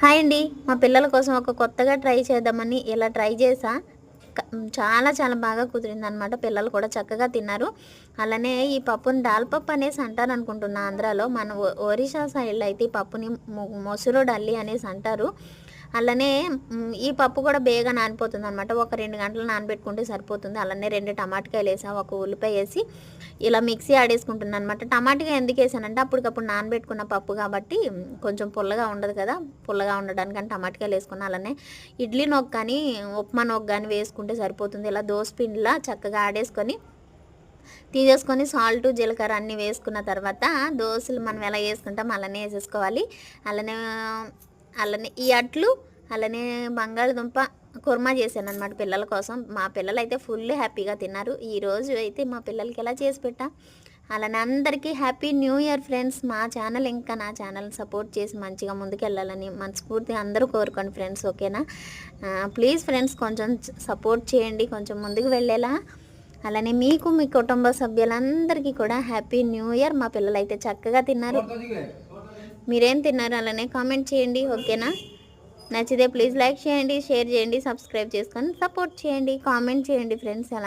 Hi అండి. మా పిల్లల కోసం ఒక కొత్తగా ట్రై చేద్దామని ఇలా ట్రై చేసా. చాలా చాలా బాగా కుదిరింది అనమాట పిల్లలు కూడా చక్కగా తిన్నారు. అలానే ఈ పప్పుని దాల్ పప్పు అనేసి అంటారు అనుకుంటున్నా ఆంధ్రాలో. మన ఒరిషా ఒరిస్సా సైడ్లో అయితే ఈ పప్పుని మొసురు డల్లి అనేసి అంటారు. అలానే ఈ పప్పు కూడా బేగా నానిపోతుంది అనమాట ఒక రెండు గంటలు నానబెట్టుకుంటే సరిపోతుంది. అలానే రెండు టమాటకాయలు వేసా ఒక ఉల్లిపాయ వేసి ఇలా మిక్సీ ఆడేసుకుంటున్నాను అనమాట టమాటా ఎందుకు వేసానంటే అప్పటికప్పుడు నానబెట్టుకున్న పప్పు కాబట్టి కొంచెం పుల్లగా ఉండదు కదా. పుల్లగా ఉండడానికని టమాటకాయలు వేసుకున్నా అలానే ఇడ్లీ నొక్క కానీ ఉప్మా నొక్క కానీ వేసుకుంటే సరిపోతుంది. ఇలా దోశ పిండిలా చక్కగా ఆడేసుకొని తీసేసుకొని సాల్ట్ జీలకర్ర అన్నీ వేసుకున్న తర్వాత దోశలు మనం ఎలా వేసుకుంటాం అలానే వేసేసుకోవాలి. అలానే అలానే ఈ అట్లు అలానే బంగాళదుంప కుర్మా చేశాను అనమాట పిల్లల కోసం. మా పిల్లలు అయితే ఫుల్ హ్యాపీగా తిన్నారు. ఈరోజు అయితే మా పిల్లలకి ఎలా చేసి పెట్టా? అలానే అందరికీ హ్యాపీ న్యూ ఇయర్ ఫ్రెండ్స్. మా ఛానల్ ఇంకా నా ఛానల్ సపోర్ట్ చేసి మంచిగా ముందుకెళ్ళాలని మనస్ఫూర్తిగా అందరూ కోరుకోండి ఫ్రెండ్స్. ఓకేనా? ప్లీజ్ ఫ్రెండ్స్ కొంచెం సపోర్ట్ చేయండి. కొంచెం ముందుకు వెళ్ళేలా. అలానే మీకు మీ కుటుంబ సభ్యులందరికీ కూడా హ్యాపీ న్యూ ఇయర్. మా పిల్లలు అయితే చక్కగా తిన్నారు. మీరేం తిన్నారు? అలానే కామెంట్ చేయండి. ఓకేనా? నచ్చితే ప్లీజ్ లైక్ చేయండి షేర్ చేయండి సబ్స్క్రైబ్ చేసుకొని సపోర్ట్ చేయండి కామెంట్ చేయండి ఫ్రెండ్స్. ఎలా